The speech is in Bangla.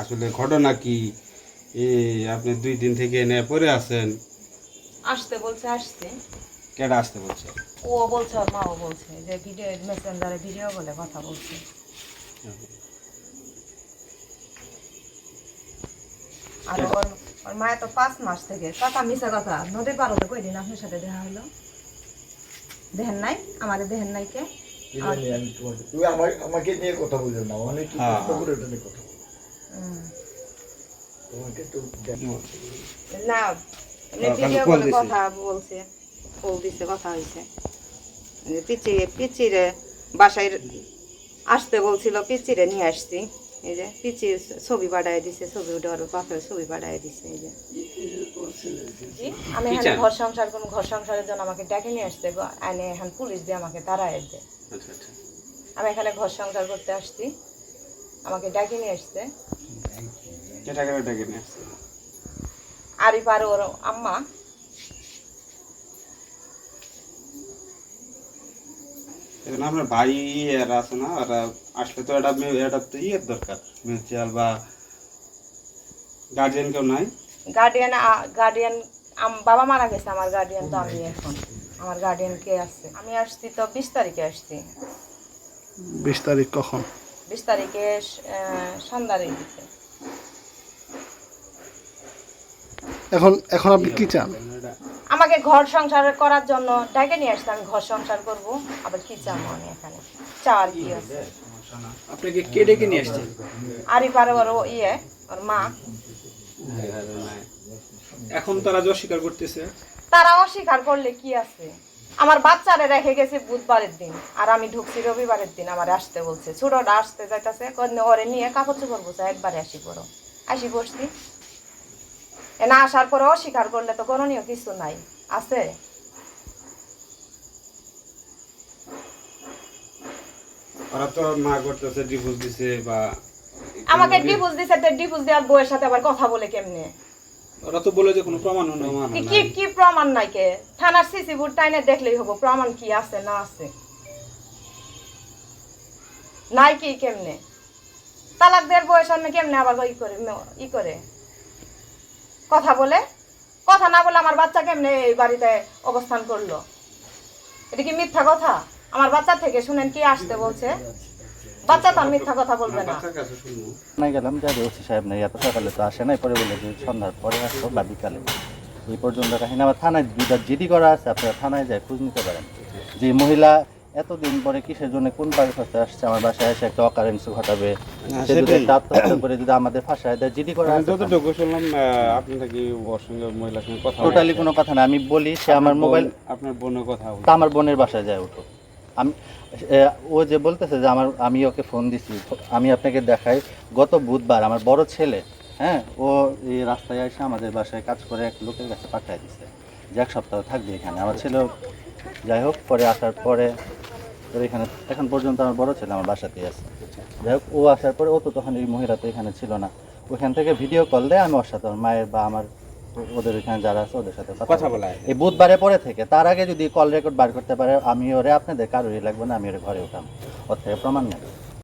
আসলে ঘটনা কি? আপনি দুই দিন থেকে এনে পরে আছেন। আসতে বলছে আসতে কেডা আসতে বলছে? ও বলছে ওর মাও বলছে যে ভিডিও মেসেঞ্জারে ভিডিও বলে কথা বলছে। আর ওর ওর মায়ের তো পাঁচ মাস থেকে। কাকা মিশা কথা। নদী পার হতে কয়দিন? আপনার সাথে দেখা হলো? দেখেন নাই? আমাদের দেখেন নাই কে? তুমি আমার আমাকে নিয়ে কথা বলছো না। অনেক হ্যাঁ। করে ওটা নিয়ে কথা তোমাকে তো না ভিডিও বলে কথা বলছে। কল দিছে কথা হয়েছে পিচি পিচিরে বাসায় আসতে বলছিল পিচিরে নিয়ে আসছি। এই যে পিচি ছবি পাঠায় দিছে ছবি ওর বাপের ছবি পাঠায় দিছে এই যে। আমি এখানে ঘর সংসার কোন ঘর সংসারের জন্য আমাকে ডেকে নিয়ে আসছে গো, আইনে এখন পুলিশ দিয়ে আমাকে দেয়। আচ্ছা আচ্ছা। আমি এখানে ঘর সংসার করতে আসছি। আমাকে ডেকে নিয়ে আসছে। কেটা ডেকে নিয়ে আসছে? আরি পারে ওর আম্মা। এখন আপনার ভাই এরা আছে না ওরা আসলে তো এটা এটা তো ইয়ের দরকার মিউচুয়াল বা গার্জিয়ান কেউ নাই। গার্ডিয়ান গার্ডিয়ান বাবা মারা গেছে আমার গার্ডিয়ান তো আমি এখন। আমার গার্ডিয়ান কে আছে? আমি আসছি তো বিশ তারিখে আসছি। বিশ তারিখ কখন? বিশ তারিখে আহ, সন্ধ্যার দিকে। এখন এখন আপনি কি চান? আমাকে ঘর সংসার করার জন্য ডেকে নিয়ে আসছে আমি ঘর সংসার করব। আবার কি চাবো আমি এখানে? চাওয়ার কি আছে? আপনাকে কে ডেকে নিয়ে আসছে? আরি পারে ওর ও ইয়ে ওর মা। এখন তারা যে অস্বীকার করতেছে? তারা অস্বীকার করলে কি আছে? আমার বাচ্চারে রেখে গেছে বুধবারের দিন আর আমি ঢুকছি রবিবারের দিন আমার আসতে বলছে। ছোটটা আসতে যাইতাছে ওরে নিয়ে কাপড় চোপড় বসে একবারে আসি পড়ো। আসি বসছি না আসার পরে অস্বীকার করলে তো করণীয় কিছু নাই। আছে? ওরা তো না করতেছে ডিভোর্স দিছে বা আমাকে ডিভোর্স দিছে তো ডিভোর্স দেওয়ার বউয়ের সাথে আবার কথা বলে কেমনে? ওরা তো বলে যে কোনো প্রমাণ কি নাই। কি কি প্রমাণ নাই কে? থানার সিসি বুট টাইনে দেখলেই হব প্রমাণ কি আছে না আছে। নাই কি কেমনে? তালাক দেওয়ার বয়স সামনে কেমনে আবার ই করে ই করে? কথা বলে। কথা না বলে আমার বাচ্চা কেমনে এই বাড়িতে অবস্থান করল? এটা কি মিথ্যা কথা? আমার বাচ্চা থেকে শুনেন কি আসতে বলছে? বাচ্চা মিথ্যা কথা বলবে না। গেলাম সাহেব তো আসে বিকালে এই পর্যন্ত আমার থানায় জিডি করা আছে থানায় যায় খোঁজ নিতে পারেন। যে মহিলা এতদিন পরে কিসের জন্য কোন পারে ফাঁসতে আসছে? আমার বাসায় এসে একটা অকারেন্স ঘটাবে। সে যদি আত্মহত্যা করে যদি আমাদের ফাঁসায় দেয় জিডি করা যতটুকু শুনলাম আহ, আপনি নাকি ওর সঙ্গে মহিলার সঙ্গে কথা টোটালি কোনো কথা না আমি বলি সে আমার মোবাইল আপনার বোনের কথা তা আমার বোনের বাসায় যায় ওঠো। আমি ও যে বলতেছে যে আমার আমি ওকে ফোন দিছি আমি আপনাকে দেখাই। গত বুধবার আমার বড় ছেলে হ্যাঁ ও এই রাস্তায় এসে আমাদের বাসায় কাজ করে এক লোকের কাছে পাঠিয়ে দিছে। যে এক সপ্তাহ থাকবে এখানে। আমার ছেলেও যাই হোক পরে আসার পরে ওর এখানে এখন পর্যন্ত আমার বড় ছেলে আমার বাসাতেই আছে। যাই হোক ও আসার পরে ও তো তখন এই মহিলা তো এখানে ছিল না। ওখান থেকে ভিডিও কল দেয় আমি ওর সাথে ওর মায়ের বা আমার ওদের এখানে যারা আছে ওদের সাথে কথা বলা। এই বুধবারে পরে থেকে তার আগে যদি কল রেকর্ড বার করতে পারে আমি ওরে আপনাদের কারোরই লাগবে না আমি ওরে ঘরে উঠাম। ওর থেকে প্রমাণ নেব।